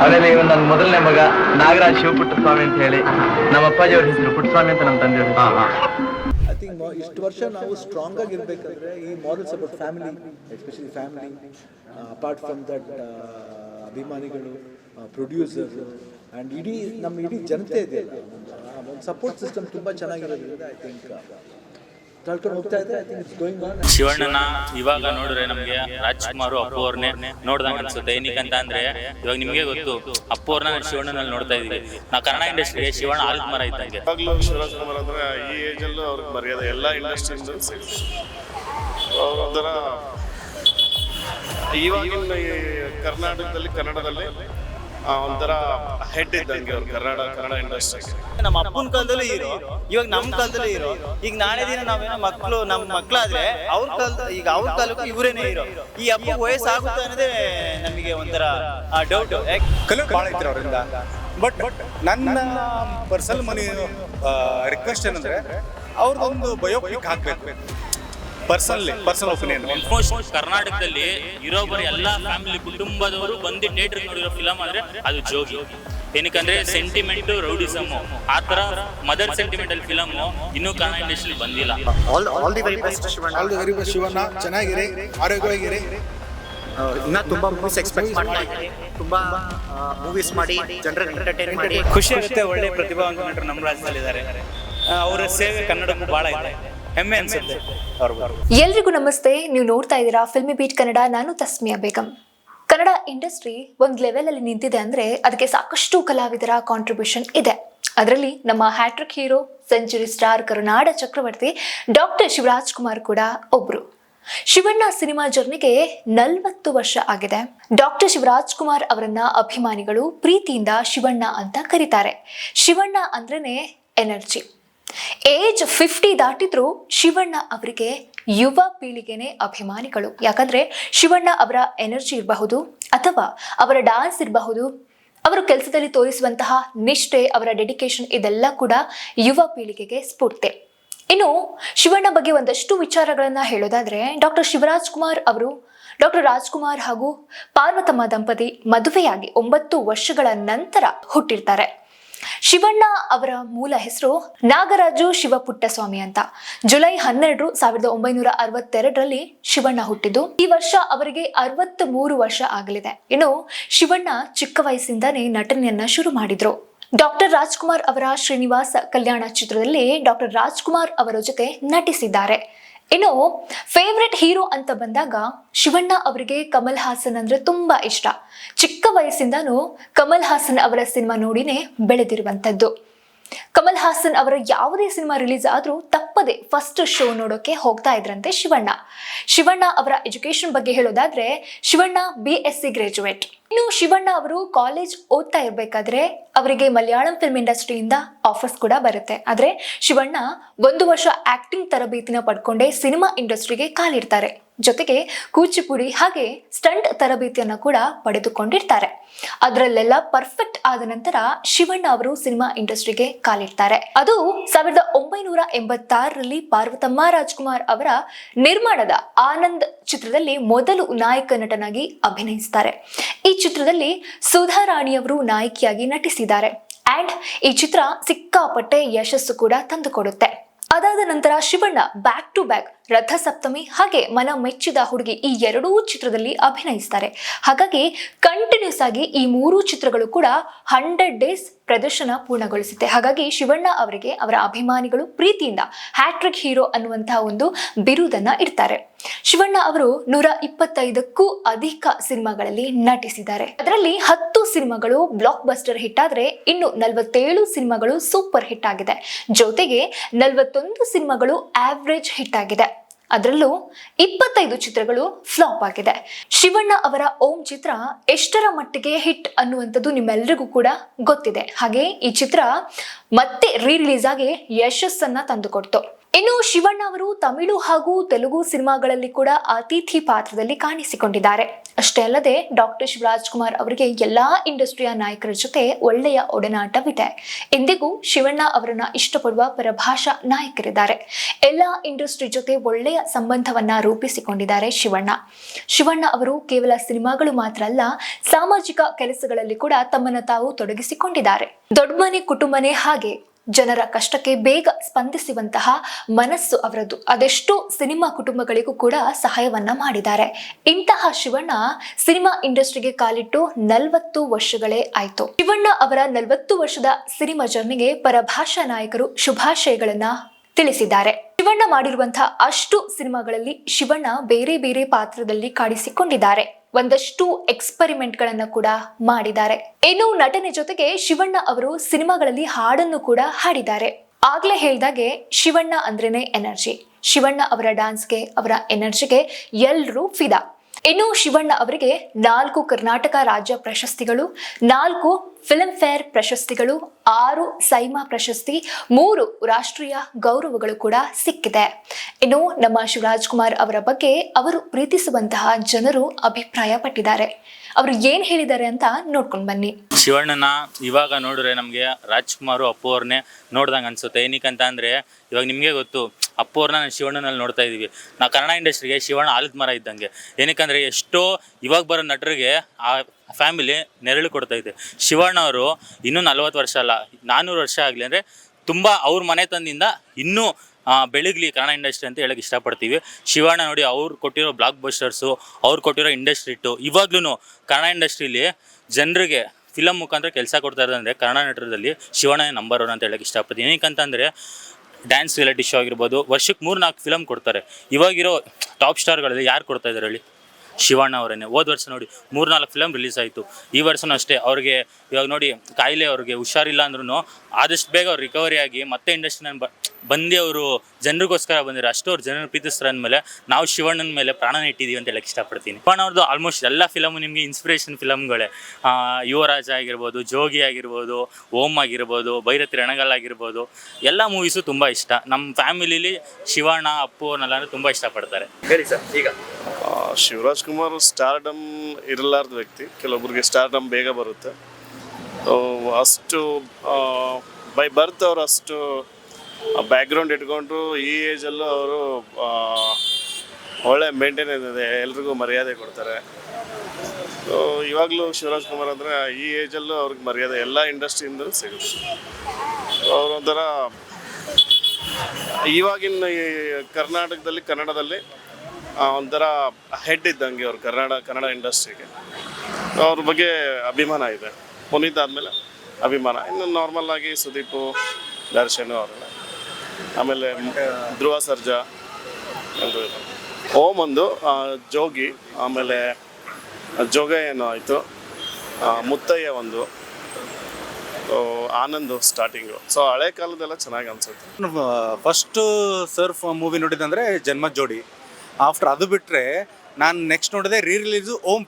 ಆಮೇಲೆ ಇವನು ನನ್ನ ಮೊದಲನೇ ಮಗ ನಾಗರಾಜ್ ಶಿವಪುಟ್ಟಸ್ವಾಮಿ ಅಂತ ಹೇಳಿ ನಮ್ಮ ಅಪ್ಪಾಜಿ ಅವ್ರ ಹೆಸರು ಪುಟ್ಟಸ್ವಾಮಿ ಅಂತ ನಮ್ಮ ತಂದೆ ಐ ಥಿಂಕ್ ಇಷ್ಟು ವರ್ಷ ನಾವು ಸ್ಟ್ರಾಂಗ್ ಆಗಿರ್ಬೇಕಾದ್ರೆ ಈ morals about family especially family apart from that ಅಭಿಮಾನಿಗಳು ಪ್ರೊಡ್ಯೂಸರ್ ಆ್ಯಂಡ್ ಇಡೀ ನಮ್ಮ ಇಡೀ ಜನತೆ ಇದೆ. ಸಪೋರ್ಟ್ ಸಿಸ್ಟಮ್ ತುಂಬ ಚೆನ್ನಾಗಿರೋದ್ರಿಂದ ಐ ಥಿಂಕ್ ಕಳ್ಕೊಂಡು ಹೋಗ್ತಾ ಇದೆ I think it's going on ಶಿವಣ್ಣನ ಇವಾಗ ನೋಡಿದ್ರೆ ನಮ್ಗೆ ರಾಜ್ಕುಮಾರ್ ಅಪ್ಪು ಅವ್ರನ್ನೇ ನೋಡ್ದಂಗ ಅನ್ಸುತ್ತೆ. ಏನಕ್ಕೆ ಅಂತ ಅಂದ್ರೆ ಇವಾಗ ನಿಮ್ಗೆ ಗೊತ್ತು ಅಪ್ಪು ಅವ್ರನ್ನ ಶಿವಣ್ಣನಲ್ಲಿ ನೋಡ್ತಾ ಇದೀವಿ ನಾವು ಕನ್ನಡ ಇಂಡಸ್ಟ್ರಿಗೆ ಶಿವಣ್ಣ ಆಲ್ ಮರ ಇದ್ದಂಗೆ. ಯಾವಾಗಲೂ ಶಿವರಾಜ್ ಕುಮಾರ್ ಅಂದ್ರೆ ಈ ಏಜಲ್ಲೂ ಅವ್ರಿಗೆ ಮರ್ಯಾದೆ ಎಲ್ಲ ಇಂಡಸ್ಟ್ರಿಯಿಂದ ಒಂಥರ ಇವಾಗಿನ ಈ ಕರ್ನಾಟಕದಲ್ಲಿ ಕನ್ನಡದಲ್ಲಿ ಒಂಥರ ಹೆಡ್ ಇದ್ದಂಗೆ ಅವ್ರು ಕನ್ನಡ ಕನ್ನಡ ಇಂಡಸ್ಟ್ರಿ ನಮ್ಮ ಅಪ್ಪನ ಕಾಲದಲ್ಲೂ ಇರೋ ಇವಾಗ ನಮ್ಮ ಕಾಲದಲ್ಲೂ ಇರೋ ಈಗ ನಾಳೆ ದಿನ ನಾವೇನೋ ಮಕ್ಕಳು ನಮ್ಮ ಮಕ್ಕಳಾದ್ರೆ ಅವ್ರ ಕಾಲದ ಈಗ ಅವ್ರ ಕಾಲಕ್ಕೂ ಇವರೇನೇ ಇರೋ ಈ ಅಪ್ಪ ವಯಸ್ಸಾಗುತ್ತೆ ಅನ್ನೋದೇ ನಮಗೆ ಒಂಥರ ಡೌಟ್ ಕಲಿಯೋದು ಭಾಳ ಐತ್ರಿ ಅವರಿಂದ. ಬಟ್ ನನ್ನ ಪರ್ಸನಲ್ ಮನಿ ರಿಕ್ವೆಸ್ಟ್ ಏನಂದ್ರೆ ಅವ್ರದ್ದೊಂದು ಬಯೋಪಿಕ್ ಹಾಕ್ಬೇಕು. ಪರ್ಸನಲಿ ಪರ್ಸನಲ್ ಒಪಿನಿಯನ್ ಆಲ್ಮೋಸ್ಟ್ ಕರ್ನಾಟಕದಲ್ಲಿ ಇರೋ ಬರೀ ಎಲ್ಲಾ ಫ್ಯಾಮಿಲಿ ಕುಟುಂಬದವರು ಬಂದು ಥಿಯೇಟರ್ ನೋಡಿರೋ ಫಿಲಮ್ ಅಂದ್ರೆ ಅದು ಜೋಗಿ. ಏನಕ್ಕಂದ್ರೆ ಸೆಂಟಿಮೆಂಟ್ ರೌಡಿಸಮ್ ಆ ತರ ಮದರ್ ಸೆಂಟಿಮೆಂಟಲ್ ಫಿಲಮ್ ಇನ್ನೂ ಕನ್ನಡ ಇಂಡಸ್ಟ್ರಿ ಬಂದಿಲ್ಲ. All all the very best Shivanna all the very best Shivanna ಚೆನ್ನಾಗಿರಿ ಆರೋಗ್ಯವಾಗಿರಿ ಇನ್ನ ತುಂಬಾ ಮೂವೀಸ್ ಎಕ್ಸ್ಪೆಕ್ಟ್ ಮಾಡ್ತಾ ಇದ್ದೀನಿ ತುಂಬಾ ಮೂವೀಸ್ ಮಾಡಿ ಜನರಿಗೆ ಎಂಟರ್ಟೈನ್ ಮಾಡಿ ಖುಷಿ ಆಗುತ್ತೆ ಒಳ್ಳೆ ಪ್ರತಿಭಾವಂತ ನಟರು ನಮ್ಮ ರಾಜ್ಯದಲ್ಲಿದ್ದಾರೆ. ಅವರ ಸೇವೆ ಕನ್ನಡಕ್ಕೂ ಬಹಳ ಇದೆ. ಹೆಮ್ಮೆ ಅನ್ಸುತ್ತೆ. ಎಲ್ರಿಗೂ ನಮಸ್ತೆ. ನೀವು ನೋಡ್ತಾ ಇದ್ದೀರಾ ಫಿಲ್ಮಿ ಬೀಟ್ ಕನ್ನಡ. ನಾನು ತಸ್ಮಿಯಾ ಬೇಗಂ. ಕನ್ನಡ ಇಂಡಸ್ಟ್ರಿ ಒಂದು ಲೆವೆಲ್ ಅಲ್ಲಿ ನಿಂತಿದೆ ಅಂದ್ರೆ ಅದಕ್ಕೆ ಸಾಕಷ್ಟು ಕಲಾವಿದರ ಕಾಂಟ್ರಿಬ್ಯೂಷನ್ ಇದೆ. ಅದರಲ್ಲಿ ನಮ್ಮ ಹ್ಯಾಟ್ರಿಕ್ ಹೀರೋ ಸೆಂಚುರಿ ಸ್ಟಾರ್ ಕರುನಾಡ ಚಕ್ರವರ್ತಿ ಡಾಕ್ಟರ್ ಶಿವರಾಜ್ ಕುಮಾರ್ ಕೂಡ ಒಬ್ರು. ಶಿವಣ್ಣ ಸಿನಿಮಾ ಜರ್ನಿಗೆ ನಲವತ್ತು ವರ್ಷ ಆಗಿದೆ. ಡಾಕ್ಟರ್ ಶಿವರಾಜ್ ಕುಮಾರ್ ಅವರನ್ನ ಅಭಿಮಾನಿಗಳು ಪ್ರೀತಿಯಿಂದ ಶಿವಣ್ಣ ಅಂತ ಕರೀತಾರೆ. ಶಿವಣ್ಣ ಅಂದ್ರೇನೆ ಎನರ್ಜಿ ಏಜ್ ಫಿಫ್ಟಿ ದಾಟಿದ್ರು ಶಿವಣ್ಣ ಅವರಿಗೆ ಯುವ ಪೀಳಿಗೆನೆ ಅಭಿಮಾನಿಗಳು. ಯಾಕಂದ್ರೆ ಶಿವಣ್ಣ ಅವರ ಎನರ್ಜಿ ಇರಬಹುದು ಅಥವಾ ಅವರ ಡಾನ್ಸ್ ಇರಬಹುದು, ಅವರು ಕೆಲಸದಲ್ಲಿ ತೋರಿಸುವಂತಹ ನಿಷ್ಠೆ, ಅವರ ಡೆಡಿಕೇಶನ್ ಇದೆಲ್ಲ ಕೂಡ ಯುವ ಪೀಳಿಗೆಗೆ ಸ್ಫೂರ್ತಿ. ಇನ್ನು ಶಿವಣ್ಣ ಬಗ್ಗೆ ಒಂದಷ್ಟು ವಿಚಾರಗಳನ್ನ ಹೇಳೋದಾದ್ರೆ, ಡಾಕ್ಟರ್ ಶಿವರಾಜ್ ಕುಮಾರ್ ಅವರು ಡಾಕ್ಟರ್ ರಾಜ್ಕುಮಾರ್ ಹಾಗೂ ಪಾರ್ವತಮ್ಮ ದಂಪತಿ ಮದುವೆಯಾಗಿ ಒಂಬತ್ತು ವರ್ಷಗಳ ನಂತರ ಹುಟ್ಟಿರ್ತಾರೆ. ಶಿವಣ್ಣ ಅವರ ಮೂಲ ಹೆಸರು ನಾಗರಾಜು ಶಿವಪುಟ್ಟಸ್ವಾಮಿ ಅಂತ. ಜುಲೈ ಹನ್ನೆರಡು ಸಾವಿರದ ಒಂಬೈನೂರ ಅರವತ್ತೆರಡರಲ್ಲಿ ಶಿವಣ್ಣ ಹುಟ್ಟಿದ್ದು. ಈ ವರ್ಷ ಅವರಿಗೆ ಅರವತ್ತ್ ಮೂರು ವರ್ಷ ಆಗಲಿದೆ. ಇನ್ನು ಶಿವಣ್ಣ ಚಿಕ್ಕ ವಯಸ್ಸಿಂದಾನೇ ನಟನೆಯನ್ನ ಶುರು ಮಾಡಿದ್ರು. ಡಾಕ್ಟರ್ ರಾಜ್ಕುಮಾರ್ ಅವರ ಶ್ರೀನಿವಾಸ ಕಲ್ಯಾಣ ಚಿತ್ರದಲ್ಲಿ ಡಾಕ್ಟರ್ ರಾಜ್ಕುಮಾರ್ ಅವರ ಜೊತೆ ನಟಿಸಿದ್ದಾರೆ. ಇನ್ನು ಫೇವ್ರೆಟ್ ಹೀರೋ ಅಂತ ಬಂದಾಗ ಶಿವಣ್ಣ ಅವರಿಗೆ ಕಮಲ್ ಹಾಸನ್ ಅಂದ್ರೆ ತುಂಬಾ ಇಷ್ಟ. ಚಿಕ್ಕ ವಯಸ್ಸಿಂದಾನು ಕಮಲ್ ಹಾಸನ್ ಅವರ ಸಿನಿಮಾ ನೋಡಿನೇ ಬೆಳೆದಿರುವಂತದ್ದು. ಕಮಲ್ ಹಾಸನ್ ಅವರ ಯಾವುದೇ ಸಿನಿಮಾ ರಿಲೀಸ್ ಆದ್ರೂ ತಪ್ಪದೆ ಫಸ್ಟ್ ಶೋ ನೋಡೋಕೆ ಹೋಗ್ತಾ ಇದ್ರಂತೆ ಶಿವಣ್ಣ. ಶಿವಣ್ಣ ಅವರ ಎಜುಕೇಶನ್ ಬಗ್ಗೆ ಹೇಳೋದಾದ್ರೆ, Shivanna B S C graduate ಇನ್ನು ಶಿವಣ್ಣ ಅವರು ಕಾಲೇಜ್ ಓದ್ತಾ ಇರ್ಬೇಕಾದ್ರೆ ಅವರಿಗೆ ಮಲಯಾಳಂ ಫಿಲ್ಮ್ ಇಂಡಸ್ಟ್ರಿಯಿಂದ ಆಫರ್ಸ್ ಕೂಡ ಬರುತ್ತೆ. ಆದ್ರೆ ಶಿವಣ್ಣ ಒಂದು ವರ್ಷ ಆಕ್ಟಿಂಗ್ ತರಬೇತಿನ ಪಡ್ಕೊಂಡೇ ಸಿನಿಮಾ ಇಂಡಸ್ಟ್ರಿಗೆ ಕಾಲಿಡ್ತಾರೆ. ಜೊತೆಗೆ ಕೂಚಿಪುಡಿ ಹಾಗೆ ಸ್ಟಂಟ್ ತರಬೇತಿಯನ್ನು ಕೂಡ ಪಡೆದುಕೊಂಡಿರ್ತಾರೆ. ಅದರಲ್ಲೆಲ್ಲ ಪರ್ಫೆಕ್ಟ್ ಆದ ನಂತರ ಶಿವಣ್ಣ ಅವರು ಸಿನಿಮಾ ಇಂಡಸ್ಟ್ರಿಗೆ ಕಾಲಿಡ್ತಾರೆ. ಅದು ಸಾವಿರದ ಒಂಬೈನೂರ ಎಂಬತ್ತಾರರಲ್ಲಿ ಪಾರ್ವತಮ್ಮ ರಾಜ್ಕುಮಾರ್ ಅವರ ನಿರ್ಮಾಣದ ಆನಂದ್ ಚಿತ್ರದಲ್ಲಿ ಮೊದಲು ನಾಯಕ ನಟನಾಗಿ ಅಭಿನಯಿಸ್ತಾರೆ. ಈ ಚಿತ್ರದಲ್ಲಿ ಸುಧಾ ರಾಣಿಯವರು ನಾಯಕಿಯಾಗಿ ನಟಿಸಿದ್ದಾರೆ. ಅಂಡ್ ಈ ಚಿತ್ರ ಸಿಕ್ಕಾಪಟ್ಟೆ ಯಶಸ್ಸು ಕೂಡ ತಂದುಕೊಡುತ್ತೆ. ಅದಾದ ನಂತರ Shivanna back to back Ratha Saptami ಹಾಗೆ ಮನ ಮೆಚ್ಚಿದ ಹುಡುಗಿ ಈ ಎರಡೂ ಚಿತ್ರದಲ್ಲಿ ಅಭಿನಯಿಸ್ತಾರೆ. ಹಾಗಾಗಿ ಕಂಟಿನ್ಯೂಸ್ ಆಗಿ ಈ ಮೂರು ಚಿತ್ರಗಳು ಕೂಡ ಹಂಡ್ರೆಡ್ ಡೇಸ್ ಪ್ರದರ್ಶನ ಪೂರ್ಣಗೊಳಿಸುತ್ತೆ. ಹಾಗಾಗಿ ಶಿವಣ್ಣ ಅವರಿಗೆ ಅವರ ಅಭಿಮಾನಿಗಳು ಪ್ರೀತಿಯಿಂದ ಹ್ಯಾಟ್ರಿಕ್ ಹೀರೋ ಅನ್ನುವಂತಹ ಒಂದು ಬಿರುದನ್ನ ಇಡ್ತಾರೆ. ಶಿವಣ್ಣ ಅವರು ನೂರ ಇಪ್ಪತ್ತೈದಕ್ಕೂ ಅಧಿಕ ಸಿನಿಮಾಗಳಲ್ಲಿ ನಟಿಸಿದ್ದಾರೆ. ಅದರಲ್ಲಿ ಹತ್ತು ಸಿನಿಮಾಗಳು ಬ್ಲಾಕ್ ಬಸ್ಟರ್ ಹಿಟ್ ಆದ್ರೆ ಇನ್ನು ನಲವತ್ತೇಳು ಸಿನಿಮಾಗಳು ಸೂಪರ್ ಹಿಟ್ ಆಗಿದೆ. ಜೊತೆಗೆ ನಲವತ್ತೊಂದು ಸಿನಿಮಾಗಳು ಆವ್ರೇಜ್ ಹಿಟ್ ಆಗಿದೆ. ಅದರಲ್ಲೂ ಇಪ್ಪತ್ತೈದು ಚಿತ್ರಗಳು ಫ್ಲಾಪ್ ಆಗಿದೆ. ಶಿವಣ್ಣ ಅವರ ಓಂ ಚಿತ್ರ ಎಷ್ಟರ ಮಟ್ಟಿಗೆ ಹಿಟ್ ಅನ್ನುವಂಥದ್ದು ನಿಮ್ಮೆಲ್ಲರಿಗೂ ಕೂಡ ಗೊತ್ತಿದೆ. ಹಾಗೆ ಈ ಚಿತ್ರ ಮತ್ತೆ ರೀ ರಿಲೀಸ್ ಆಗಿ ಯಶಸ್ಸನ್ನ ತಂದುಕೊಡ್ತು. ಇನ್ನು ಶಿವಣ್ಣ ಅವರು ತಮಿಳು ಹಾಗೂ ತೆಲುಗು ಸಿನಿಮಾಗಳಲ್ಲಿ ಕೂಡ ಅತಿಥಿ ಪಾತ್ರದಲ್ಲಿ ಕಾಣಿಸಿಕೊಂಡಿದ್ದಾರೆ. ಅಷ್ಟೇ ಅಲ್ಲದೆ ಡಾಕ್ಟರ್ ಶಿವರಾಜ್ ಕುಮಾರ್ ಅವರಿಗೆ ಎಲ್ಲಾ ಇಂಡಸ್ಟ್ರಿಯ ನಾಯಕರ ಜೊತೆ ಒಳ್ಳೆಯ ಒಡನಾಟವಿದೆ. ಎಂದಿಗೂ ಶಿವಣ್ಣ ಅವರನ್ನ ಇಷ್ಟಪಡುವ ಪರಭಾಷಾ ನಾಯಕರಿದ್ದಾರೆ. ಎಲ್ಲ ಇಂಡಸ್ಟ್ರಿ ಜೊತೆ ಒಳ್ಳೆಯ ಸಂಬಂಧವನ್ನ ರೂಪಿಸಿಕೊಂಡಿದ್ದಾರೆ ಶಿವಣ್ಣ. ಶಿವಣ್ಣ ಅವರು ಕೇವಲ ಸಿನಿಮಾಗಳು ಮಾತ್ರ ಅಲ್ಲ, ಸಾಮಾಜಿಕ ಕೆಲಸಗಳಲ್ಲಿ ಕೂಡ ತಮ್ಮನ್ನು ತಾವು ತೊಡಗಿಸಿಕೊಂಡಿದ್ದಾರೆ. ದೊಡ್ಡ ಮನೆ ಕುಟುಂಬನೇ ಹಾಗೆ. ಜನರ ಕಷ್ಟಕ್ಕೆ ಬೇಗ ಸ್ಪಂದಿಸುವಂತಹ ಮನಸ್ಸು ಅವರದ್ದು ಅದೆಷ್ಟೋ ಸಿನಿಮಾ ಕುಟುಂಬಗಳಿಗೂ ಕೂಡ ಸಹಾಯವನ್ನ ಮಾಡಿದ್ದಾರೆ. ಇಂತಹ ಶಿವಣ್ಣ ಸಿನಿಮಾ ಇಂಡಸ್ಟ್ರಿಗೆ ಕಾಲಿಟ್ಟು ನಲವತ್ತು ವರ್ಷಗಳೇ ಆಯ್ತು. ಶಿವಣ್ಣ ಅವರ ನಲವತ್ತು ವರ್ಷದ ಸಿನಿಮಾ ಜರ್ನಿಗೆ ಪರಭಾಷಾ ನಾಯಕರು ಶುಭಾಶಯಗಳನ್ನ ತಿಳಿಸಿದ್ದಾರೆ. ಶಿವಣ್ಣ ಮಾಡಿರುವಂತಹ ಅಷ್ಟು ಸಿನಿಮಾಗಳಲ್ಲಿ ಶಿವಣ್ಣ ಬೇರೆ ಬೇರೆ ಪಾತ್ರದಲ್ಲಿ ಕಾಣಿಸಿಕೊಂಡಿದ್ದಾರೆ. ಒಂದಷ್ಟು ಎಕ್ಸ್ಪರಿಮೆಂಟ್ ಗಳನ್ನ ಕೂಡ ಮಾಡಿದ್ದಾರೆ. ಇನ್ನು ನಟನೆ ಜೊತೆಗೆ ಶಿವಣ್ಣ ಅವರು ಸಿನಿಮಾಗಳಲ್ಲಿ ಹಾಡನ್ನು ಕೂಡ ಹಾಡಿದ್ದಾರೆ. ಆಗ್ಲೇ ಹೇಳ್ದಾಗೆ ಶಿವಣ್ಣ ಅಂದ್ರೇನೆ ಎನರ್ಜಿ ಶಿವಣ್ಣ ಅವರ ಡಾನ್ಸ್ಗೆ ಅವರ ಎನರ್ಜಿಗೆ ಎಲ್ಲರೂ ಫಿದಾ. ಇನ್ನು ಶಿವಣ್ಣ ಅವರಿಗೆ ನಾಲ್ಕು ಕರ್ನಾಟಕ ರಾಜ್ಯ ಪ್ರಶಸ್ತಿಗಳು, ನಾಲ್ಕು ಫಿಲ್ಮ್ ಫೇರ್ ಪ್ರಶಸ್ತಿಗಳು, ಆರು ಸೈಮಾ ಪ್ರಶಸ್ತಿ, ಮೂರು ರಾಷ್ಟ್ರೀಯ ಗೌರವಗಳು ಕೂಡ ಸಿಕ್ಕಿದೆ. ಇನ್ನು ನಮ್ಮ ಶಿವರಾಜ್ ಕುಮಾರ್ ಅವರ ಬಗ್ಗೆ ಅವರು ಪ್ರೀತಿಸುವಂತಹ ಜನರು ಅಭಿಪ್ರಾಯ ಪಟ್ಟಿದ್ದಾರೆ ಅವರು ಏನ್ ಹೇಳಿದ್ದಾರೆ ಅಂತ ನೋಡ್ಕೊಂಡು ಬನ್ನಿ. ಶಿವಣ್ಣನ ಇವಾಗ ನೋಡಿದ್ರೆ ನಮಗೆ ರಾಜ್ಕುಮಾರ್ ಅಪ್ಪು ಅವ್ರನ್ನೇ ನೋಡ್ದಂಗೆ ಅನ್ಸುತ್ತೆ. ಏನಕ್ಕೆ ಅಂತ ಅಂದ್ರೆ ಇವಾಗ ನಿಮಗೆ ಗೊತ್ತು ಅಪ್ಪು ಅವ್ರನ್ನ ನಾನು ಶಿವಣ್ಣನಲ್ಲಿ ನೋಡ್ತಾ ಇದ್ದೀವಿ. ನಾವು ಕನ್ನಡ ಇಂಡಸ್ಟ್ರಿಗೆ ಶಿವಣ್ಣ ಆಲದ ಮರ ಇದ್ದಂಗೆ. ಏನಕ್ಕಂದರೆ ಎಷ್ಟೋ ಇವಾಗ ಬರೋ ನಟರಿಗೆ ಆ ಫ್ಯಾಮಿಲಿ ನೆರಳು ಕೊಡ್ತಾ ಇದೆ. ಶಿವಣ್ಣ ಅವರು ಇನ್ನೂ ನಲ್ವತ್ತು ವರ್ಷ ಅಲ್ಲ ನಾನ್ನೂರು ವರ್ಷ ಆಗಲಿ ಅಂದರೆ ತುಂಬ ಅವ್ರ ಮನೆತನದಿಂದ ಇನ್ನೂ ಆ, ಬೆಳಗ್ಲಿ ಕನ್ನಡ ಇಂಡಸ್ಟ್ರಿ ಅಂತ ಹೇಳಕ್ಕೆ ಇಷ್ಟಪಡ್ತೀವಿ. ಶಿವಣ್ಣ ನೋಡಿ ಅವ್ರು ಕೊಟ್ಟಿರೋ ಬ್ಲಾಕ್ ಬಸ್ಟರ್ಸು ಅವ್ರು ಕೊಟ್ಟಿರೋ ಇಂಡಸ್ಟ್ರಿ ಇಟ್ಟು ಇವಾಗ್ಲೂ ಕನ್ನಡ ಇಂಡಸ್ಟ್ರೀಲಿ ಜನರಿಗೆ ಫಿಲಮ್ ಮುಖಾಂತರ ಕೆಲಸ ಕೊಡ್ತಾ ಇರೋದಂದರೆ ಕನ್ನಡ ನಟರದಲ್ಲಿ ಶಿವಣ್ಣ ನಂಬರ್ ಒನ್ ಅಂತ ಹೇಳಕ್ಕೆ ಇಷ್ಟಪಡ್ತೀನಿ. ಏನಕ್ಕಂತಂದರೆ ಡ್ಯಾನ್ಸ್ ರಿಯಾಲಿಟಿ ಶೋ ಆಗಿರ್ಬೋದು, ವರ್ಷಕ್ಕೆ ಮೂರು ನಾಲ್ಕು ಫಿಲಮ್ ಕೊಡ್ತಾರೆ. ಇವಾಗಿರೋ ಟಾಪ್ ಸ್ಟಾರ್ಗಳಲ್ಲಿ ಯಾರು ಕೊಡ್ತಾ ಇದ್ದಾರೆ ಹೇಳಿ? ಶಿವಣ್ಣ ಅವರೇನೆ. ಹೋದ ವರ್ಷ ನೋಡಿ ಮೂರ್ನಾಲ್ಕು ಫಿಲಮ್ ರಿಲೀಸ್ ಆಯಿತು. ಈ ವರ್ಷನೂ ಅಷ್ಟೇ. ಅವ್ರಿಗೆ ಇವಾಗ ನೋಡಿ ಕಾಯಿಲೆ ಅವ್ರಿಗೆ ಹುಷಾರಿಲ್ಲ ಅಂದ್ರೂ ಆದಷ್ಟು ಬೇಗ ಅವ್ರು ರಿಕವರಿ ಆಗಿ ಮತ್ತೆ ಇಂಡಸ್ಟ್ರಿನ ಬಂದು ಅವರು ಜನರಿಗೋಸ್ಕರ ಬಂದಿರೋ ಅಷ್ಟು ಅವ್ರು ಜನರು ಪ್ರೀತಿಸ್ತಾರೆ ಅಂದಮೇಲೆ ನಾವು ಶಿವಣ್ಣನ ಮೇಲೆ ಪ್ರಾಣನ ಇಟ್ಟಿದ್ದೀವಿ ಅಂತ ಹೇಳಕ್ಕೆ ಇಷ್ಟಪಡ್ತೀನಿ. ಶಿವಣ್ಣ ಅವ್ರದ್ದು ಆಲ್ಮೋಸ್ಟ್ ಎಲ್ಲ ಫಿಲಮು ನಿಮಗೆ ಇನ್ಸ್ಪಿರೇಷನ್ ಫಿಲಮ್ಗಳೇ ಯುವರಾಜ ಆಗಿರ್ಬೋದು, ಜೋಗಿ ಆಗಿರ್ಬೋದು ಓಮ್ ಆಗಿರ್ಬೋದು, ಭೈರತಿ ರಣಗಲ್ ಆಗಿರ್ಬೋದು, ಎಲ್ಲ ಮೂವೀಸು ತುಂಬ ಇಷ್ಟ. ನಮ್ಮ ಫ್ಯಾಮಿಲಿಲಿ ಶಿವಣ್ಣ, ಅಪ್ಪು ಅವ್ರನ್ನೆಲ್ಲ ತುಂಬ ಇಷ್ಟಪಡ್ತಾರೆ. ಹೇಳಿ ಸರ್, ಈಗ. ಶಿವರಾಜ್ ಕುಮಾರ್ ಸ್ಟಾರ್ಡಮ್ ಇರಲಾರ್ದ ವ್ಯಕ್ತಿ. ಕೆಲವೊಬ್ಬರಿಗೆ ಸ್ಟಾರ್ಡಮ್ ಬೇಗ ಬರುತ್ತೆ. ಅಷ್ಟು ಬೈ ಬರ್ತ್ ಅವರು ಅಷ್ಟು ಬ್ಯಾಕ್ಗ್ರೌಂಡ್ ಇಟ್ಕೊಂಡು ಈ ಏಜಲ್ಲೂ ಅವರು ಒಳ್ಳೆ ಮೇಂಟೆನೆನ್ಸ್ ಇದೆ. ಎಲ್ರಿಗೂ ಮರ್ಯಾದೆ ಕೊಡ್ತಾರೆ. ಸೊ ಇವಾಗಲೂ ಶಿವರಾಜ್ ಕುಮಾರ್ ಅಂದರೆ ಈ ಏಜಲ್ಲೂ ಅವ್ರಿಗೆ ಮರ್ಯಾದೆ, ಎಲ್ಲ ಇಂಡಸ್ಟ್ರಿಯಿಂದ ಸಿಗುತ್ತೆ. ಅವರೊಂಥರ ಇವಾಗಿನ ಕರ್ನಾಟಕದಲ್ಲಿ, ಕನ್ನಡದಲ್ಲಿ ಒಂಥರ ಹೆಡ್ ಇದ್ದಂಗೆ ಅವ್ರು ಕನ್ನಡ ಕನ್ನಡ ಇಂಡಸ್ಟ್ರಿಗೆ. ಅವ್ರ ಬಗ್ಗೆ ಅಭಿಮಾನ ಇದೆ. ಪುನೀತ್ ಆದಮೇಲೆ ಅಭಿಮಾನ. ಇನ್ನು ನಾರ್ಮಲ್ ಆಗಿ ಸುದೀಪು, ದರ್ಶನ್ ಅವರೆಲ್ಲ. ಆಮೇಲೆ ಧ್ರುವ ಸರ್ಜಾ ಎಲ್ಲರೂ ಓಮ್ ಒಂದು ಜೋಗಿ, ಆಮೇಲೆ ಜೋಗ ಏನೋ ಆಯಿತು ಮುತ್ತಯ್ಯ ಒಂದು. ಆನಂದ್ ಸ್ಟಾರ್ಟಿಂಗು ಸೊ ಹಳೆ ಕಾಲದೆಲ್ಲ ಚೆನ್ನಾಗಿ ಅನ್ಸುತ್ತೆ. ಫಸ್ಟು ಸರ್ಫ್ ಮೂವಿ ನೋಡಿದಂದ್ರೆ ಜನ್ಮ ಜೋಡಿ ಆಫ್ಟರ್ ಅದು ಬಿಟ್ಟರೆ ನಾನು ನೆಕ್ಸ್ಟ್ ನೋಡಿದೆ ರೀ ರಿಲೀಸು ಓಮ್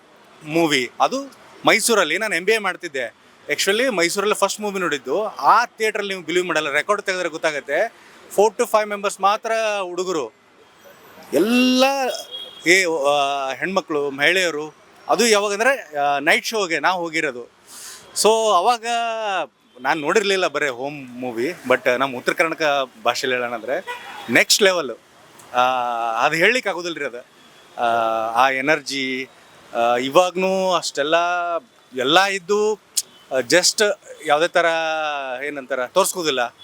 ಮೂವಿ ಅದು ಮೈಸೂರಲ್ಲಿ ನಾನು ಎಂ ಬಿ ಎ ಮಾಡ್ತಿದ್ದೆ. ಆ್ಯಕ್ಚುಲಿ ಮೈಸೂರಲ್ಲಿ ಫಸ್ಟ್ ಮೂವಿ ನೋಡಿದ್ದು. ಆ ಥಿಯೇಟ್ರಲ್ಲಿ ನೀವು ಬಿಲೀವ್ ಮಾಡಲ್ಲ ರೆಕಾರ್ಡ್ ತೆಗೆದ್ರೆ ಗೊತ್ತಾಗುತ್ತೆ. ಫೋರ್ ಟು ಫೈವ್ ಮೆಂಬರ್ಸ್ ಮಾತ್ರ ಹುಡುಗರು. ಎಲ್ಲ ಏ ಹೆಣ್ಮಕ್ಳು, ಮಹಿಳೆಯರು. ಅದು ಯಾವಾಗಂದರೆ ನೈಟ್ ಶೋಗೆ ನಾವು ಹೋಗಿರೋದು. ಸೊ ಅವಾಗ ನಾನು ನೋಡಿರಲಿಲ್ಲ ಬರೀ ಹೋಮ್ ಮೂವಿ ಬಟ್ ನಮ್ಮ ಉತ್ತರ ಕರ್ನಾಟಕ ಭಾಷೆಯಲ್ಲಿ ಹೇಳೋಣ ಅಂದರೆ ನೆಕ್ಸ್ಟ್ ಲೆವೆಲ್ಲು ಅದು ಹೇಳಲಿಕ್ಕೆ ಆಗೋದಿಲ್ಲ ರೀ ಅದು. ಆ, ಎನರ್ಜಿ ಇವಾಗೂ ಅಷ್ಟೆಲ್ಲ ಎಲ್ಲ ಇದ್ದು ಜಸ್ಟ್ ಯಾವುದೇ ಥರ ಏನಂತಾರ ತೋರಿಸ್ಕೋದಿಲ್ಲ.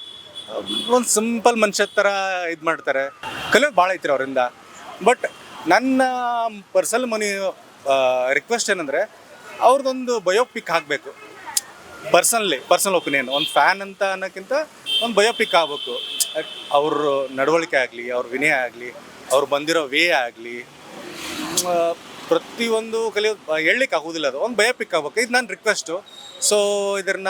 ಒಂದು ಸಿಂಪಲ್ ಮನುಷ್ಯ ಥರ ಇದು ಮಾಡ್ತಾರೆ. ಕಲಿಯೋದು ಭಾಳ ಐತ್ರಿ ಅವರಿಂದ. ಬಟ್ ನನ್ನ ಪರ್ಸನಲ್ ಮನಿ ರಿಕ್ವೆಸ್ಟ್ ಏನಂದರೆ ಅವ್ರದ್ದೊಂದು ಬಯೋಪಿಕ್ ಹಾಕಬೇಕು ಪರ್ಸನಲಿ ಪರ್ಸನಲ್ ಒಪಿನಿಯನ್. ಒಂದು ಫ್ಯಾನ್ ಅಂತ ಅನ್ನೋಕ್ಕಿಂತ ಒಂದು ಬಯೋಪಿಕ್ ಆಗಬೇಕು. ಅವ್ರ ನಡವಳಿಕೆ ಆಗಲಿ, ಅವ್ರ ವಿನಯ ಆಗಲಿ, ಅವ್ರು ಬಂದಿರೋ ವೇ ಆಗಲಿ ಪ್ರತಿಯೊಂದು ಕಲಿಯೋದು ಹೇಳಲಿಕ್ಕೆ ಆಗೋದಿಲ್ಲ ಅದು. ಒಂದು ಬಯೋಪಿಕ್ ಆಗ್ಬೇಕು. ಇದು ನನ್ನ ರಿಕ್ವೆಸ್ಟು ಸೊ ಇದನ್ನ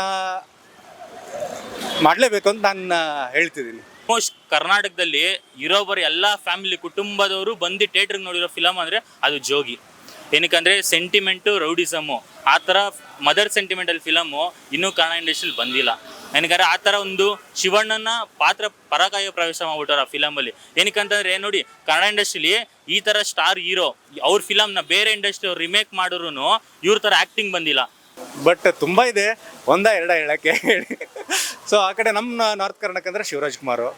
ಮಾಡಲೇಬೇಕು ಅಂತ ನಾನು ಹೇಳ್ತಿದ್ದೀನಿ. ಆಲ್ಮೋಸ್ಟ್ ಕರ್ನಾಟಕದಲ್ಲಿ ಇರೋ ಬರೀ ಎಲ್ಲ ಫ್ಯಾಮಿಲಿ ಕುಟುಂಬದವರು ಬಂದು ಥಿಯೇಟ್ರಿಗೆ ನೋಡಿರೋ ಫಿಲಮ್ ಅಂದರೆ ಅದು ಜೋಗಿ. ಏನಕ್ಕಂದರೆ ಸೆಂಟಿಮೆಂಟು ರೌಡಿಸಮು ಆ ಥರ ಮದರ್ ಸೆಂಟಿಮೆಂಟಲ್ ಫಿಲಮು ಇನ್ನೂ ಕನ್ನಡ ಇಂಡಸ್ಟ್ರಿಲಿ ಬಂದಿಲ್ಲ. ಏನಕ್ಕಂದ್ರೆ ಆ ಥರ ಒಂದು ಶಿವಣ್ಣನ ಪಾತ್ರ ಪರಕಾಯ ಪ್ರವೇಶ ಮಾಡ್ಬಿಟ್ಟಾರೆ ಆ ಫಿಲಮಲ್ಲಿ. ಏನಕ್ಕಂತಂದ್ರೆ ನೋಡಿ, ಕನ್ನಡ ಇಂಡಸ್ಟ್ರಿಲಿ ಈ ಥರ ಸ್ಟಾರ್ ಹೀರೋ ಅವ್ರ ಫಿಲಮ್ನ ಬೇರೆ ಇಂಡಸ್ಟ್ರಿ ಅವ್ರು ರಿಮೇಕ್ ಮಾಡಿದ್ರು ಇವ್ರ ಥರ ಆ್ಯಕ್ಟಿಂಗ್ ಬಂದಿಲ್ಲ. ಬಟ್ ತುಂಬ ಇದೆ, ಒಂದ ಎರಡ ಹೇಳಕ್ಕೆ ಹೇಳಿ. ಸೊ ಆ ಕಡೆ ನಮ್ಮ ನಾರ್ತ್ ಕರ್ನಾಟಕ ಅಂದರೆ ಶಿವರಾಜ್ ಕುಮಾರು.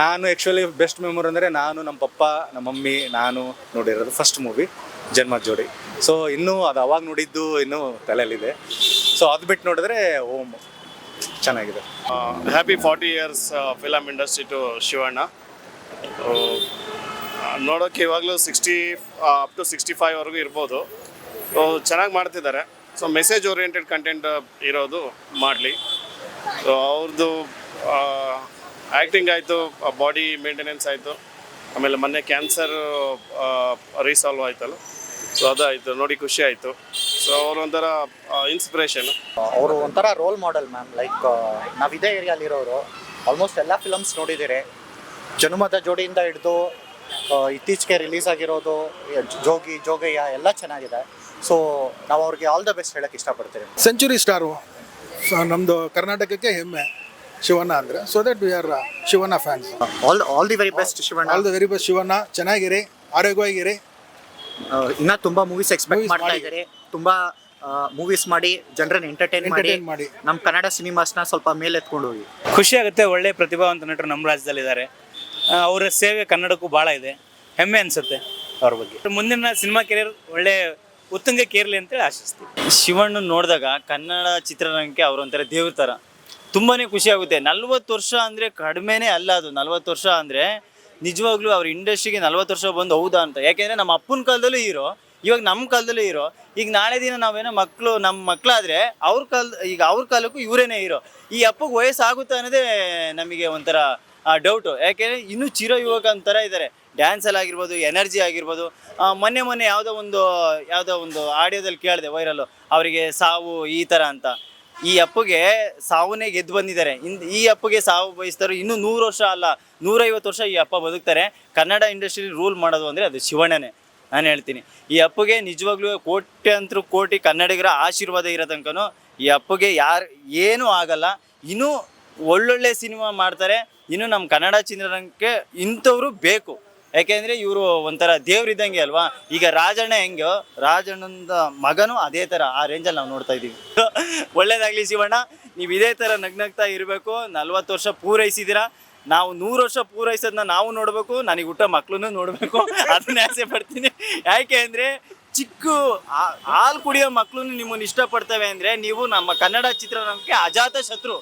ನಾನು ಆ್ಯಕ್ಚುಲಿ ಬೆಸ್ಟ್ ಮೆಮೊರಿ ಅಂದರೆ ನಾನು ನಮ್ಮ ಪಪ್ಪ ನಮ್ಮ ಮಮ್ಮಿ, ನಾನು ನೋಡಿರೋದು ಫಸ್ಟ್ ಮೂವಿ ಜನ್ಮ ಜೋಡಿ. ಸೊ ಇನ್ನೂ ಅದು ಅವಾಗ ನೋಡಿದ್ದು ಇನ್ನೂ ತಲೆಯಲ್ಲಿದೆ. ಸೊ ಅದು ಬಿಟ್ಟು ನೋಡಿದ್ರೆ ಓಮ್. ಚೆನ್ನಾಗಿದೆ. Happy forty years film industry to Shivanna. ನೋಡೋಕೆ ನೋಡೋಕ್ಕೆ ಇವಾಗಲೂ ಸಿಕ್ಸ್ಟಿ ಅಪ್ ಟು ಸಿಕ್ಸ್ಟಿ ಫೈವ್ವರೆಗೂ ಇರ್ಬೋದು. ಚೆನ್ನಾಗಿ ಮಾಡ್ತಿದ್ದಾರೆ. ಸೊ ಮೆಸೇಜ್ ಓರಿಯೆಂಟೆಡ್ ಕಂಟೆಂಟ್ ಇರೋದು ಮಾಡಲಿ. ಸೊ ಅವ್ರದ್ದು ಆ್ಯಕ್ಟಿಂಗ್ ಆಯಿತು ಬಾಡಿ ಮೇಂಟೆನೆನ್ಸ್ ಆಯಿತು. ಆಮೇಲೆ ಮೊನ್ನೆ ಕ್ಯಾನ್ಸರ್ ರೀಸಾಲ್ವ್ ಆಯ್ತಲ್ಲ. ಸೊ ಅದಾಯಿತು. ನೋಡಿ ಖುಷಿ ಆಯಿತು. ಸೊ ಅವರೊಂಥರ ಇನ್ಸ್ಪಿರೇಷನ್ ಅವರು ಒಂಥರ ರೋಲ್ ಮಾಡೆಲ್ ಮ್ಯಾಮ್ ಲೈಕ್ ನಾವು ಇದೇ ಏರಿಯಾಲಿರೋರು ಆಲ್ಮೋಸ್ಟ್ ಎಲ್ಲ ಫಿಲಮ್ಸ್ ನೋಡಿದ್ದೀರಿ ಜನುಮದ ಜೋಡಿಯಿಂದ ಹಿಡಿದು ಇತ್ತೀಚೆಗೆ ರಿಲೀಸ್ ಆಗಿರೋದು ಜೋಗಿ ಜೋಗಯ್ಯ ಎಲ್ಲ ಚೆನ್ನಾಗಿದೆ. ಸೊ ನಾವು ಅವ್ರಿಗೆ ಆಲ್ ದ ಬೆಸ್ಟ್ ಹೇಳಕ್ಕೆ ಇಷ್ಟಪಡ್ತೀವಿ. ಸೆಂಚುರಿ ಸ್ಟಾರು ನಮ್ಮದು ಕರ್ನಾಟಕಕ್ಕೆ ಹೆಮ್ಮೆ. ಶಿವಣ್ಣ ಅಂದರೆ. So that we are Shivanna fans all all the very best Shivanna. All the very best Shivanna. ಚೆನ್ನಾಗಿರಿ. ಆರೋಗ್ಯವಾಗಿರಿ. ಇನ್ನ ತುಂಬಾ ಮೂವೀಸ್ ಎಕ್ಸ್ಪೆಕ್ಟ್ ಮಾಡ್ತಾ ಮಾಡಿ. ಇದ್ದಾರೆ. ತುಂಬಾ ಮೂವೀಸ್ ಮಾಡಿ ಜನರನ್ನ ಎಂಟರ್ಟೈನ್ ಮಾಡಿ. ನಮ್ಮ ಕನ್ನಡ ಸಿನಿಮಾಸ್ನ ಸ್ವಲ್ಪ ಮೇಲೆ ಎತ್ಕೊಂಡು ಹೋಗಿ. ಖುಷಿ ಆಗುತ್ತೆ ಒಳ್ಳೆ ಪ್ರತಿಭಾವಂತ ನಟರು ನಮ್ಮ ರಾಜ್ಯದಲ್ಲಿದ್ದಾರೆ. ಆ, ಅವರ ಸೇವೆ ಕನ್ನಡಕ್ಕೂ ಭಾಳ ಇದೆ. ಹೆಮ್ಮೆ ಅನ್ಸುತ್ತೆ ಅವ್ರ ಬಗ್ಗೆ. ಮುಂದಿನ ಸಿನಿಮಾ ಕೆರಿಯರ್ ಒಳ್ಳೆ ಉತ್ತುಂಗಕ್ಕೆ ಇರಲಿ ಅಂತೇಳಿ ಆಶಿಸ್ತೀವಿ. ಶಿವಣ್ಣ ನೋಡಿದಾಗ ಕನ್ನಡ ಚಿತ್ರರಂಗಕ್ಕೆ ಅವರೊಂಥರ ದೇವ್ರ ತರ. ತುಂಬಾನೇ ಖುಷಿ ಆಗುತ್ತೆ. ನಲ್ವತ್ತು ವರ್ಷ ಅಂದ್ರೆ ಕಡಿಮೆನೇ ಅಲ್ಲ ಅದು. ನಲ್ವತ್ತು ವರ್ಷ ಅಂದರೆ ನಿಜವಾಗ್ಲೂ ಅವ್ರ ಇಂಡಸ್ಟ್ರಿಗೆ ನಲ್ವತ್ತು ವರ್ಷ ಬಂದು ಹೌದಾ ಅಂತ. ಯಾಕೆಂದ್ರೆ ನಮ್ಮ ಅಪ್ಪನ ಕಾಲದಲ್ಲೂ ಹೀರೋ, ಇವಾಗ ನಮ್ಮ ಕಾಲದಲ್ಲೂ ಇರೋ ಈಗ ನಾಳೆ ದಿನ ನಾವೇನೋ ಮಕ್ಕಳು ನಮ್ಮ ಮಕ್ಕಳಾದ್ರೆ ಅವ್ರ ಕಾಲ, ಈಗ ಅವ್ರ ಕಾಲಕ್ಕೂ ಇವರೇನೇ ಇರೋ ಈ ಅಪ್ಪಗೆ ವಯಸ್ಸಾಗುತ್ತೆ ಅನ್ನೋದೇ ನಮಗೆ ಒಂಥರ ಡೌಟು ಯಾಕೆಂದರೆ ಇನ್ನೂ ಚಿರ ಯುವಕ ಅಂತರ ಇದ್ದಾರೆ ಡ್ಯಾನ್ಸಲ್ಲಿ ಆಗಿರ್ಬೋದು ಎನರ್ಜಿ ಆಗಿರ್ಬೋದು. ಮೊನ್ನೆ ಮೊನ್ನೆ ಯಾವುದೋ ಒಂದು ಯಾವುದೋ ಒಂದು ಆಡಿಯೋದಲ್ಲಿ ಕೇಳಿದೆ ವೈರಲ್ಲು ಅವರಿಗೆ ಸಾವು ಈ ಥರ ಅಂತ. ಈ ಅಪ್ಪಗೆ ಸಾವನ್ನೇ ಗೆದ್ದು ಬಂದಿದ್ದಾರೆ. ಈ ಅಪ್ಪಗೆ ಸಾವು ಬಯಸ್ತಾರೆ ಇನ್ನೂ ನೂರು ವರ್ಷ ಅಲ್ಲ, ನೂರೈವತ್ತು ವರ್ಷ ಈ ಅಪ್ಪ ಬದುಕ್ತಾರೆ. ಕನ್ನಡ ಇಂಡಸ್ಟ್ರಿ ರೂಲ್ ಮಾಡೋದು ಅಂದರೆ ಅದು ಶಿವಣ್ಣನೇ. ನಾನು ಹೇಳ್ತೀನಿ. ಈ ಅಪ್ಪಗೆ ನಿಜವಾಗ್ಲೂ ಕೋಟ್ಯಂತರ ಕೋಟಿ ಕನ್ನಡಿಗರ ಆಶೀರ್ವಾದ ಇರೋ ತನಕನೂ ಈ ಅಪ್ಪಗೆ ಯಾರು, ಏನೂ ಆಗಲ್ಲ. ಇನ್ನೂ ಒಳ್ಳೊಳ್ಳೆ ಸಿನಿಮಾ ಮಾಡ್ತಾರೆ. ಇನ್ನು ನಮ್ಮ ಕನ್ನಡ ಚಿತ್ರರಂಗಕ್ಕೆ ಇಂಥವರು ಬೇಕು. ಯಾಕೆಂದರೆ ಇವರು ಒಂಥರ ದೇವ್ರಿದ್ದಂಗೆ ಅಲ್ವಾ? ಈಗ ರಾಜಣ್ಣ ಹೆಂಗೋ ರಾಜಣ್ಣನ ಮಗನು ಅದೇ ಥರ ಆ ರೇಂಜಲ್ಲಿ ನಾವು ನೋಡ್ತಾ ಇದ್ದೀವಿ. ಒಳ್ಳೇದಾಗಲಿ ಶಿವಣ್ಣ. ನೀವು ಇದೇ ಥರ ನಗ್ನಗ್ತಾ ಇರಬೇಕು. ನಲ್ವತ್ತು ವರ್ಷ ಪೂರೈಸಿದ್ದೀರಾ ನಾವು ನೂರು ವರ್ಷ ಪೂರೈಸೋದನ್ನ ನಾವು ನೋಡಬೇಕು. ನನಗೆ ಹುಟ್ಟ ಮಕ್ಕಳನ್ನು ನೋಡಬೇಕು. ಅದನ್ನ ಆಸೆ ಪಡ್ತೀನಿ. ಯಾಕೆ ಅಂದರೆ ಚಿಕ್ಕ ಹಾಲು ಕುಡಿಯೋ ಮಕ್ಕಳು ನಿಮ್ಮನ್ನು ಇಷ್ಟಪಡ್ತವೆ ಅಂದರೆ ನೀವು ನಮ್ಮ ಕನ್ನಡ ಚಿತ್ರರಂಗಕ್ಕೆ ಅಜಾತ ಶತ್ರು.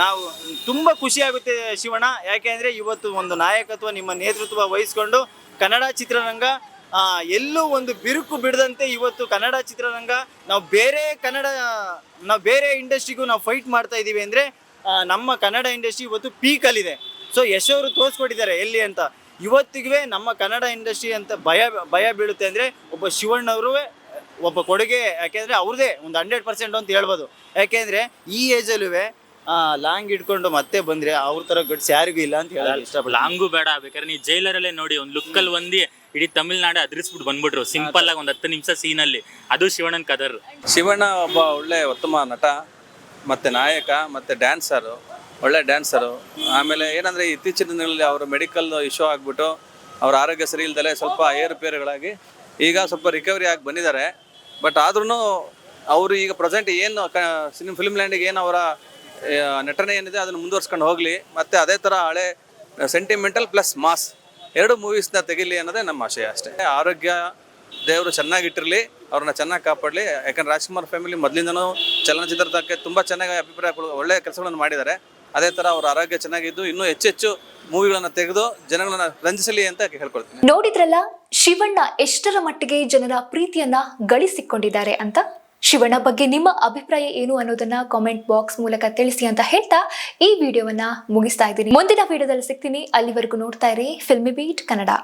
ನಾವು ತುಂಬ ಖುಷಿಯಾಗುತ್ತೆ ಶಿವಣ್ಣ. ಯಾಕೆಂದರೆ ಇವತ್ತು ಒಂದು ನಾಯಕತ್ವ ನಿಮ್ಮ ನೇತೃತ್ವ ವಹಿಸ್ಕೊಂಡು ಕನ್ನಡ ಚಿತ್ರರಂಗ ಎಲ್ಲೂ ಒಂದು ಬಿರುಕು ಬಿಡದಂತೆ ಇವತ್ತು ಕನ್ನಡ ಚಿತ್ರರಂಗ, ನಾವು ಬೇರೆ ಕನ್ನಡ, ನಾವು ಬೇರೆ ಇಂಡಸ್ಟ್ರಿಗೂ ನಾವು ಫೈಟ್ ಮಾಡ್ತಾ ಇದ್ದೀವಿ ಅಂದರೆ ನಮ್ಮ ಕನ್ನಡ ಇಂಡಸ್ಟ್ರಿ ಇವತ್ತು ಪೀಕಲ್ಲಿದೆ. ಸೊ ಯಶವರು ತೋರಿಸ್ಕೊಟ್ಟಿದ್ದಾರೆ ಎಲ್ಲಿ ಅಂತ. ಇವತ್ತಿಗೆ ನಮ್ಮ ಕನ್ನಡ ಇಂಡಸ್ಟ್ರಿ ಅಂತ ಭಯ ಭಯ ಬೀಳುತ್ತೆ ಅಂದರೆ ಒಬ್ಬ ಶಿವಣ್ಣವರು, ಒಬ್ಬ ಕೊಡುಗೆ, ಯಾಕೆಂದರೆ ಅವ್ರದೇ ಒಂದು ಹಂಡ್ರೆಡ್ ಪರ್ಸೆಂಟ್ ಅಂತ ಹೇಳ್ಬೋದು. ಯಾಕೆಂದರೆ ಈ ಏಜಲ್ಲೂ ಲಾಂಗ್ ಇಟ್ಕೊಂಡು ಮತ್ತೆ ಬಂದ್ರೆ ಅವ್ರ ತರ ಗಟ್ಸ್ ಯಾರಿಗೂ ಇಲ್ಲ ಅಂತ ಹೇಳ ಇಷ್ಟಪಡಲ್ಲ ಲಾಂಗು ಬೇಡ ಬೇಕಾದ್ರೆ ನೀವು ಜೈಲರಲ್ಲೇ ನೋಡಿ ಒಂದು ಲುಕ್ಕಲ್ಲಿ ಒಂದಿ ಇಡೀ ತಮಿಳ್ನಾಡು ಅದ್ರಿಸ್ಬಿಟ್ಟು ಬಂದ್ಬಿಟ್ರು ಸಿಂಪಲ್ ಆಗಿ ಒಂದು ಹತ್ತು ನಿಮಿಷ ಸೀನಲ್ಲಿ ಅದು ಶಿವಣ್ಣನ್ ಕದರ್ ಶಿವಣ್ಣ ಒಬ್ಬ ಒಳ್ಳೆ ಉತ್ತಮ ನಟ ಮತ್ತೆ ನಾಯಕ ಮತ್ತೆ ಡ್ಯಾನ್ಸರು ಒಳ್ಳೆ ಡ್ಯಾನ್ಸರು ಆಮೇಲೆ ಏನಂದ್ರೆ ಇತ್ತೀಚಿನ ದಿನಗಳಲ್ಲಿ ಅವರು ಮೆಡಿಕಲ್ ಇಶ್ಯೂ ಆಗ್ಬಿಟ್ಟು ಅವ್ರ ಆರೋಗ್ಯ ಸರಿ ಇಲ್ದಲೆ ಸ್ವಲ್ಪ ಏರುಪೇರುಗಳಾಗಿ ಈಗ ಸ್ವಲ್ಪ ರಿಕವರಿ ಆಗಿ ಬಂದಿದ್ದಾರೆ. ಬಟ್ ಆದ್ರೂ ಅವರು ಈಗ ಪ್ರೆಸೆಂಟ್ ಏನು ಕ ಸಿನಿಮಾ ಫಿಲ್ಮ್ ಲ್ಯಾಂಡಿಗೆ ಏನು ಅವರ ಆ, ನಟನೆ ಏನಿದೆ ಅದನ್ನು ಮುಂದುವರ್ಸ್ಕೊಂಡು ಹೋಗಲಿ. ಮತ್ತು ಅದೇ ಥರ ಹಳೆ ಸೆಂಟಿಮೆಂಟಲ್ ಪ್ಲಸ್ ಮಾಸ್ ಎರಡು ಮೂವೀಸ್ನ ತೆಗಿಲಿ ಅನ್ನೋದೇ ನಮ್ಮ ಆಶಯ ಅಷ್ಟೇ. ಆರೋಗ್ಯ ದೇವರು ಚೆನ್ನಾಗಿಟ್ಟಿರಲಿ ಅವ್ರನ್ನ ಚೆನ್ನಾಗಿ ಕಾಪಾಡಲಿ. ಯಾಕಂದ್ರೆ ರಾಜ್ಕುಮಾರ್ ಫ್ಯಾಮಿಲಿ ಮೊದಲಿಂದನೂ ಚಲನಚಿತ್ರದಕ್ಕೆ ತುಂಬ ಚೆನ್ನಾಗಿ ಅಭಿಪ್ರಾಯ ಒಳ್ಳೆಯ ಕೆಲಸಗಳನ್ನು ಮಾಡಿದ್ದಾರೆ. ಅದೇ ಥರ ಅವ್ರ ಆರೋಗ್ಯ ಚೆನ್ನಾಗಿದ್ದು, ಇನ್ನೂ ಹೆಚ್ಚೆಚ್ಚು ಮೂವಿಗಳನ್ನು ತೆಗೆದು ಜನಗಳನ್ನು ರಂಜಿಸಲಿ ಅಂತ ಹೇಳ್ಕೊಳ್ತೀನಿ ನೋಡಿದ್ರಲ್ಲ, ಶಿವಣ್ಣ ಎಷ್ಟರ ಮಟ್ಟಿಗೆ ಜನರ ಪ್ರೀತಿಯನ್ನ ಗಳಿಸಿಕೊಂಡಿದ್ದಾರೆ ಅಂತ? ಶಿವಣ್ಣ ಬಗ್ಗೆ ನಿಮ್ಮ ಅಭಿಪ್ರಾಯ ಏನು ಅನ್ನೋದನ್ನ ಕಾಮೆಂಟ್ ಬಾಕ್ಸ್ ಮೂಲಕ ತಿಳಿಸಿ ಅಂತ ಹೇಳ್ತಾ ಈ ವಿಡಿಯೋವನ್ನ ಮುಗಿಸ್ತಾ ಇದ್ದೀನಿ. ಮುಂದಿನ ವಿಡಿಯೋದಲ್ಲಿ ಸಿಗ್ತೀನಿ. ಅಲ್ಲಿವರೆಗೂ ನೋಡ್ತಾ ಇರಿ. Filmy beet Kannada